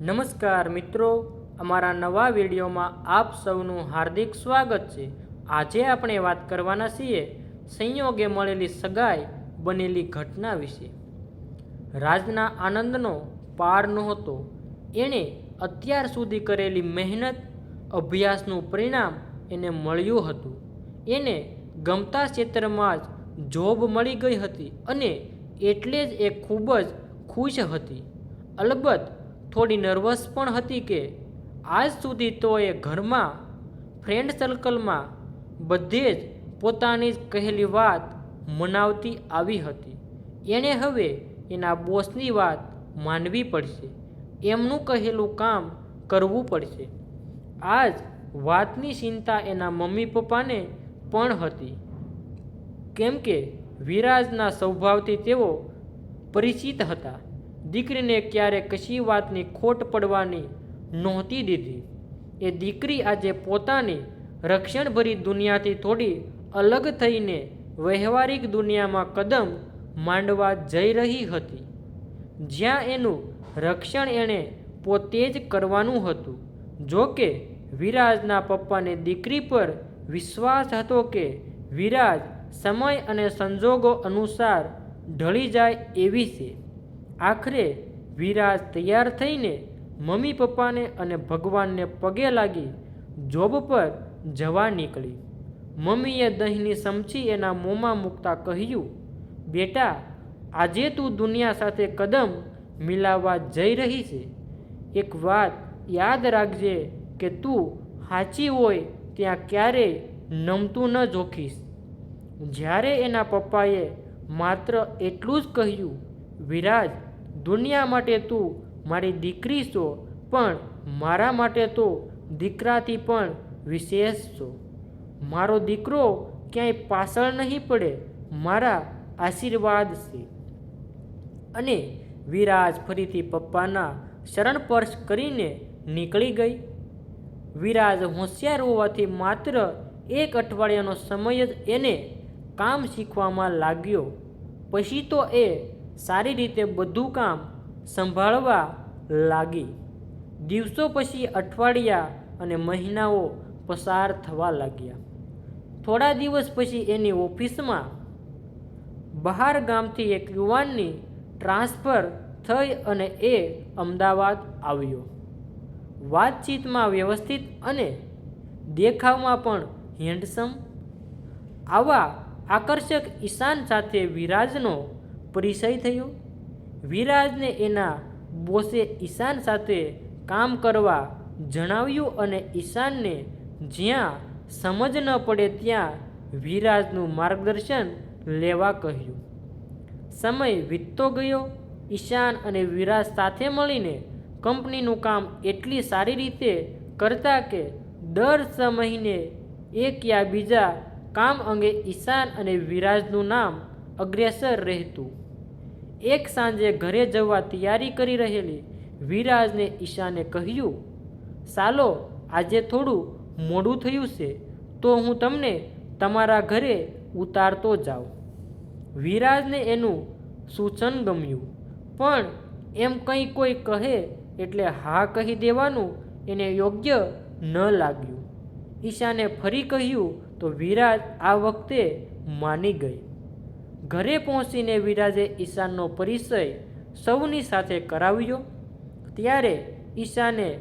નમસ્કાર મિત્રો, અમારા નવા વિડીયોમાં આપ સૌનું હાર્દિક સ્વાગત છે. આજે આપણે વાત કરવાના છીએ સંયોગે મળેલી સગાઈ, બનેલી ઘટના વિશે. રાજના આનંદનો પાર નહોતો. એણે અત્યાર સુધી કરેલી મહેનત, અભ્યાસનું પરિણામ એને મળ્યું હતું. એને ગમતા ક્ષેત્રમાં જ જોબ મળી ગઈ હતી અને એટલે જ એ ખૂબ જ ખુશ હતી. અલબત્ત થોડી નર્વસ પણ હતી કે આજ સુધી તો એ ઘરમાં ફ્રેન્ડ સર્કલમાં બધે જ પોતાની જ કહેલી વાત મનાવતી આવી હતી. એણે હવે એના બોસની વાત માનવી પડશે. એમનું કહેલું કામ કરવું પડશે. આજ વાતની ચિંતા એના મમ્મી પપ્પાને પણ હતી. કેમ કે વિરાજના સ્વભાવથી તેઓ પરિચિત હતા. દીકરીને ક્યારે કશી વાતની ખોટ પડવાની નહોતી દીધી. એ દીકરી આજે પોતાની રક્ષણભરી દુનિયાથી થોડી અલગ થઈને વ્યવહારિક દુનિયામાં કદમ માંડવા જઈ રહી હતી. જ્યાં એનું રક્ષણ એણે પોતે જ કરવાનું હતું. જો કે વિરાજના પપ્પાને દીકરી પર વિશ્વાસ હતો કે વિરાજ સમય અને સંજોગો અનુસાર ઢળી જાય એવી છે. આખરે વિરાજ તૈયાર થઈને મમ્મી પપ્પાને અને ભગવાનને પગે લાગી જોબ પર જવા નીકળી. મમ્મીએ દહીંની ચમચી એના મોંમાં મૂકતા કહ્યું, બેટા, આજે તું દુનિયા સાથે કદમ મિલાવવા જઈ રહી છે. એક વાત યાદ રાખજે કે તું સાચી હોય ત્યાં ક્યારેય નમતું ન જોખીશ. જ્યારે એના પપ્પાએ માત્ર એટલું જ કહ્યું, વિરાજ દુનિયા માટે તું મારી દીકરી છો, પણ મારા માટે તો દીકરાથી પણ વિશેષ છો. મારો દીકરો ક્યાંય પાછળ નહીં પડે, મારા આશીર્વાદ છે. અને વિરાજ ફરીથી પપ્પાના શરણ સ્પર્શ કરીને નીકળી ગઈ. વિરાજ હોશિયાર હોવાથી માત્ર એક અઠવાડિયાનો સમય જ એને કામ શીખવામાં લાગ્યો. પછી તો એ સારી રીતે બધું કામ સંભાળવા લાગી. દિવસો પછી અઠવાડિયા અને મહિનાઓ પસાર થવા લાગ્યા. થોડા દિવસ પછી એની ઓફિસમાં બહાર ગામથી એક યુવાનની ટ્રાન્સફર થઈ અને એ અમદાવાદ આવ્યો. વાતચીતમાં વ્યવસ્થિત અને દેખાવમાં પણ હેન્ડસમ. આવા આકર્ષક ઈશાન સાથે વિરાજનો પરિચય થયો. વિરાજને એના બોસે ઈશાન સાથે કામ કરવા જણાવ્યું અને ઈશાનને જ્યાં સમજ ન પડે ત્યાં વિરાજનું માર્ગદર્શન લેવા કહ્યું. સમય વીતતો ગયો. ઈશાન અને વિરાજ સાથે મળીને કંપનીનું કામ એટલી સારી રીતે કરતા કે દર મહિને એક યા બીજા કામ અંગે ઈશાન અને વિરાજનું નામ અગ્રેસર રહેતું. એક સાંજે ઘરે જવા તૈયારી કરી રહેલી વિરાજને ઈશાને કહ્યું, સાલો, આજે થોડું મોડું થયું છે, તો હું તમને તમારા ઘરે ઉતારતો જાઉં. વિરાજને એનું સૂચન ગમ્યું, પણ એમ કંઈ કોઈ કહે એટલે હા કહી દેવાનું એને યોગ્ય ન લાગ્યું. ઈશાને ફરી કહ્યું, તો વિરાજ આ વખતે માની ગઈ. ઘરે પહોંચીને વિરાજે ઈશાનનો પરિચય સૌની સાથે કરાવ્યો. ત્યારે ઈશાને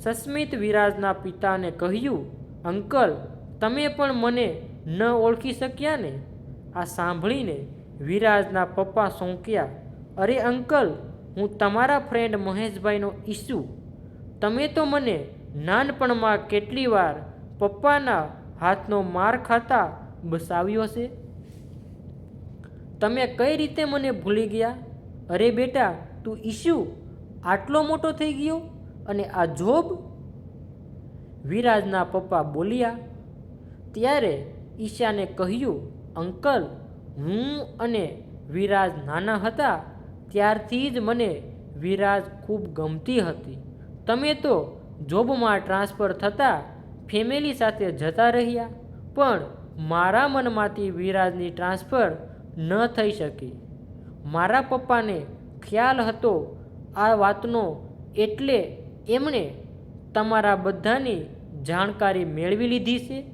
સસ્મિત વિરાજના પિતાને કહ્યું, અંકલ, તમે પણ મને ન ઓળખી શક્યા ને? આ સાંભળીને વિરાજના પપ્પા સોંક્યા, અરે અંકલ, હું તમારા ફ્રેન્ડ મહેશભાઈનો ઈસુ. તમે તો મને નાનપણમાં કેટલી વાર પપ્પાના હાથનો માર ખાતા બસાવ્યો છે તમે કઈ રીતે મને ભૂલી ગયા? અરે બેટા, તું ઈશુ, આટલો મોટો થઈ ગયો? અને આ જોબ? વિરાજના પપ્પા બોલ્યા, ત્યારે ઈશાને કહ્યું, અંકલ, હું અને વિરાજ નાના હતા, ત્યારથી જ મને વિરાજ ખૂબ ગમતી હતી. તમે તો જોબમાં ટ્રાન્સફર થતાં ફેમિલી સાથે જતા રહ્યા, પણ મારા મનમાંથી વિરાજની ટ્રાન્સફર ન થઈ શકી. મારા પપ્પાને ખ્યાલ હતો આ વાતનો એટલે એમણે તમારા બધાની જાણકારી મેળવી લીધી છે.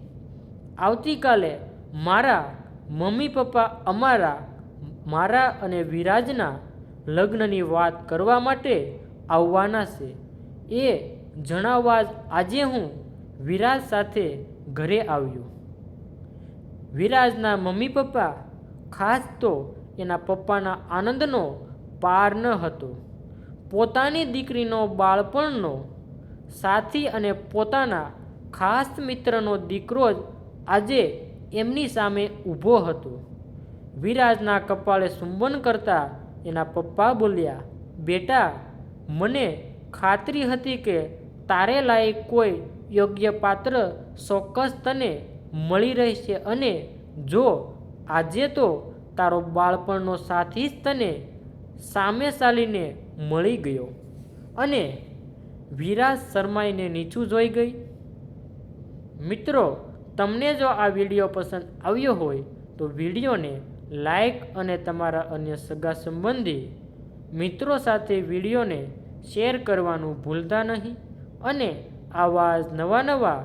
આવતીકાલે મારા મમ્મી પપ્પા અમારા, મારા અને વિરાજના લગ્નની વાત કરવા માટે આવવાના છે. એ જણાવવા આજે હું વિરાજ સાથે ઘરે આવ્યો. વિરાજના મમ્મી પપ્પા ખાસ તો એના પપ્પાના આનંદનો પાર ન હતો. પોતાની દીકરીનો બાળપણનો સાથી અને પોતાના ખાસ મિત્રનો દીકરો જ આજે એમની સામે ઊભો હતો. વિરાજના કપાળે ચુંબન કરતા એના પપ્પા બોલ્યા, બેટા, મને ખાતરી હતી કે તારે લાયક કોઈ યોગ્ય પાત્ર ચોક્કસ તને મળી રહેશે અને જો આજે તો તારો બાળપણનો સાથી જ તને સામે ચાલીને મળી ગયો અને વિરાજ શર્માઈને નીચું જોઈ ગઈ. મિત્રો, તમને જો આ વીડિયો પસંદ આવ્યો હોય તો વિડીયોને લાઈક અને તમારા અન્ય સગા સંબંધી મિત્રો સાથે વિડીયોને શેર કરવાનું ભૂલતા નહીં અને આવા નવા નવા